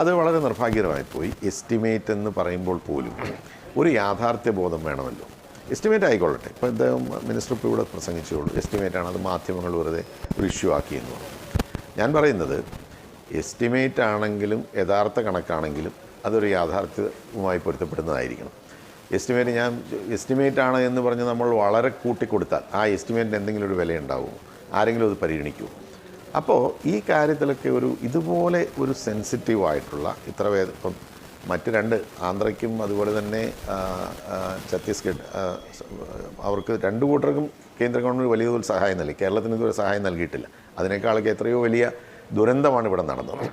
അത് വളരെ നിർഭാഗ്യകരമായിപ്പോയി. എസ്റ്റിമേറ്റ് എന്ന് പറയുമ്പോൾ പോലും ഒരു യാഥാർത്ഥ്യ ബോധം വേണമല്ലോ. എസ്റ്റിമേറ്റ് ആയിക്കൊള്ളട്ടെ. ഇപ്പോൾ ഇദ്ദേഹം മിനിസ്റ്റർ ഇപ്പോൾ ഇവിടെ പ്രസംഗിച്ചുള്ളൂ. ആണ് അത് മാധ്യമങ്ങൾ വെറുതെ ഒരു ഇഷ്യൂ ആക്കിയെന്ന് പറഞ്ഞു. ഞാൻ പറയുന്നത് എസ്റ്റിമേറ്റ് ആണെങ്കിലും യഥാർത്ഥ കണക്കാണെങ്കിലും അതൊരു യാഥാർത്ഥ്യവുമായി പൊരുത്തപ്പെടുന്നതായിരിക്കണം. എസ്റ്റിമേറ്റ് ഞാൻ എസ്റ്റിമേറ്റ് ആണ് എന്ന് പറഞ്ഞ് നമ്മൾ വളരെ കൂട്ടിക്കൊടുത്താൽ ആ എസ്റ്റിമേറ്റിന് എന്തെങ്കിലും ഒരു വില ഉണ്ടാവുമോ ആരെങ്കിലും അത് പരിഗണിക്കുമോ? അപ്പോൾ ഈ കാര്യത്തിലൊക്കെ ഒരു ഇതുപോലെ ഒരു സെൻസിറ്റീവ് ആയിട്ടുള്ള ഇത്ര വേദ ഇപ്പം മറ്റ് രണ്ട് ആന്ധ്രയ്ക്കും അതുപോലെ തന്നെ ഛത്തീസ്ഗഡ് അവർക്ക് രണ്ട് കൂട്ടർക്കും കേന്ദ്ര ഗവൺമെന്റ് വലിയ തോതിൽ സഹായം നൽകി. കേരളത്തിന് ഇതുവരെ സഹായം നൽകിയിട്ടില്ല. അതിനേക്കാളൊക്കെ എത്രയോ വലിയ ദുരന്തമാണ് ഇവിടെ നടന്നത്.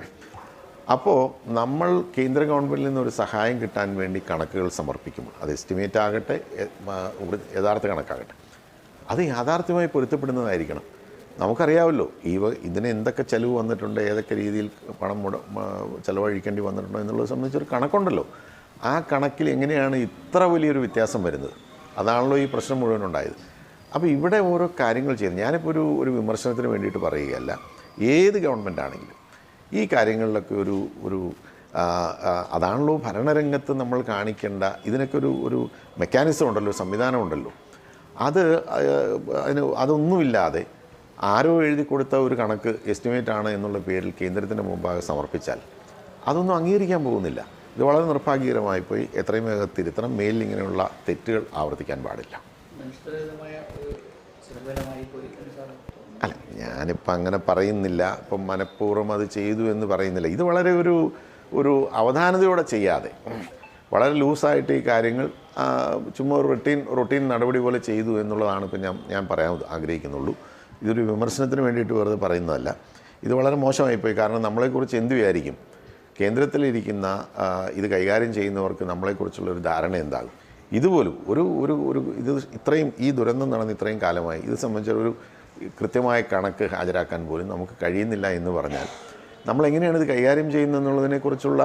അപ്പോൾ നമ്മൾ കേന്ദ്ര ഗവൺമെന്റിൽ ഒരു സഹായം കിട്ടാൻ വേണ്ടി കണക്കുകൾ സമർപ്പിക്കുമ്പോൾ അത് എസ്റ്റിമേറ്റ് ആകട്ടെ യഥാർത്ഥ കണക്കാകട്ടെ അത് യാഥാർത്ഥ്യമായി പൊരുത്തപ്പെടുന്നതായിരിക്കണം. നമുക്കറിയാമല്ലോ ഈ ഇതിന് എന്തൊക്കെ ചിലവ് വന്നിട്ടുണ്ട് ഏതൊക്കെ രീതിയിൽ പണം മുട ചിലവഴിക്കേണ്ടി വന്നിട്ടുണ്ടോ എന്നുള്ളത് സംബന്ധിച്ചൊരു കണക്കുണ്ടല്ലോ. ആ കണക്കിൽ എങ്ങനെയാണ് ഇത്ര വലിയൊരു വ്യത്യാസം വരുന്നത്? അതാണല്ലോ ഈ പ്രശ്നം മുഴുവൻ ഉണ്ടായത്. അപ്പോൾ ഇവിടെ ഓരോ കാര്യങ്ങൾ ചെയ്യുന്നത് ഞാനിപ്പോൾ ഒരു ഒരു വിമർശനത്തിന് വേണ്ടിയിട്ട് പറയുകയല്ല ഏത് ഗവൺമെന്റ് ആണെങ്കിലും. ഈ കാര്യങ്ങളിലൊക്കെ ഒരു ഒരു അതാണല്ലോ ഭരണരംഗത്ത് നമ്മൾ കാണിക്കേണ്ട ഇതിനൊക്കെ ഒരു ഒരു മെക്കാനിസം ഉണ്ടല്ലോ സംവിധാനം ഉണ്ടല്ലോ. അത് അതിന് അതൊന്നുമില്ലാതെ ആരോ എഴുതി കൊടുത്ത ഒരു കണക്ക് എസ്റ്റിമേറ്റ് ആണ് എന്നുള്ള പേരിൽ കേന്ദ്രത്തിന്റെ മുമ്പാകെ സമർപ്പിച്ചാൽ അതൊന്നും അംഗീകരിക്കാൻ പോകുന്നില്ല. ഇത് വളരെ നിർഭാഗ്യകരമായി പോയി. എത്രയും വേഗം തിരുത്തണം. മേലിൽ ഇങ്ങനെയുള്ള തെറ്റുകൾ ആവർത്തിക്കാൻ പാടില്ല. അല്ല ഞാനിപ്പോൾ അങ്ങനെ പറയുന്നില്ല. ഇപ്പം മനഃപൂർവം അത് ചെയ്തു എന്ന് പറയുന്നില്ല. ഇത് വളരെ ഒരു ഒരു അവധാനതയോടെ ചെയ്യാതെ. വളരെ ലൂസായിട്ട് ഈ കാര്യങ്ങൾ ചുമ്മാ ഒരു റൊട്ടീൻ റൊട്ടീൻ നടപടി പോലെ ചെയ്തു എന്നുള്ളതാണ് ഇപ്പം ഞാൻ ഞാൻ പറയാൻ ആഗ്രഹിക്കുന്നുള്ളൂ. ഇതൊരു വിമർശനത്തിന് വേണ്ടിയിട്ട് വെറുതെ പറയുന്നതല്ല. ഇത് വളരെ മോശമായിപ്പോയി. കാരണം നമ്മളെക്കുറിച്ച് എന്ത് വിചാരിക്കും? കേന്ദ്രത്തിലിരിക്കുന്ന ഇത് കൈകാര്യം ചെയ്യുന്നവർക്ക് നമ്മളെക്കുറിച്ചുള്ള ഒരു ധാരണ എന്താകും? ഇതുപോലും ഒരു ഒരു ഒരു ഇത് ഇത്രയും ഈ ദുരന്തം നടന്ന് ഇത്രയും കാലമായി ഇത് സംബന്ധിച്ച ഒരു കൃത്യമായ കണക്ക് ഹാജരാക്കാൻ പോലും നമുക്ക് കഴിയുന്നില്ല എന്ന് പറഞ്ഞാൽ നമ്മൾ എങ്ങനെയാണ് ഇത് കൈകാര്യം ചെയ്യുന്നതെന്നുള്ളതിനെക്കുറിച്ചുള്ള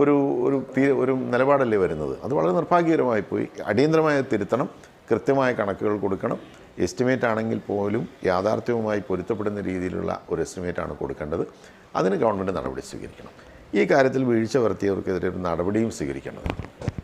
ഒരു ഒരു തീ ഒരു നിലപാടല്ലേ വരുന്നത്? അത് വളരെ നിർഭാഗ്യകരമായി പോയി അടിയന്തരമായ തിരുത്തണം കൃത്യമായ കണക്കുകൾ കൊടുക്കണം. എസ്റ്റിമേറ്റ് ആണെങ്കിൽ പോലും യാഥാർത്ഥ്യവുമായി പൊരുത്തപ്പെടുന്ന രീതിയിലുള്ള ഒരു എസ്റ്റിമേറ്റ് ആണ് കൊടുക്കേണ്ടത്. അതിന് ഗവൺമെന്റ് നടപടി സ്വീകരിക്കണം. ഈ കാര്യത്തിൽ വീഴ്ച വരുത്തിയവർക്കെതിരെ ഒരു നടപടിയും സ്വീകരിക്കേണ്ടതാണ്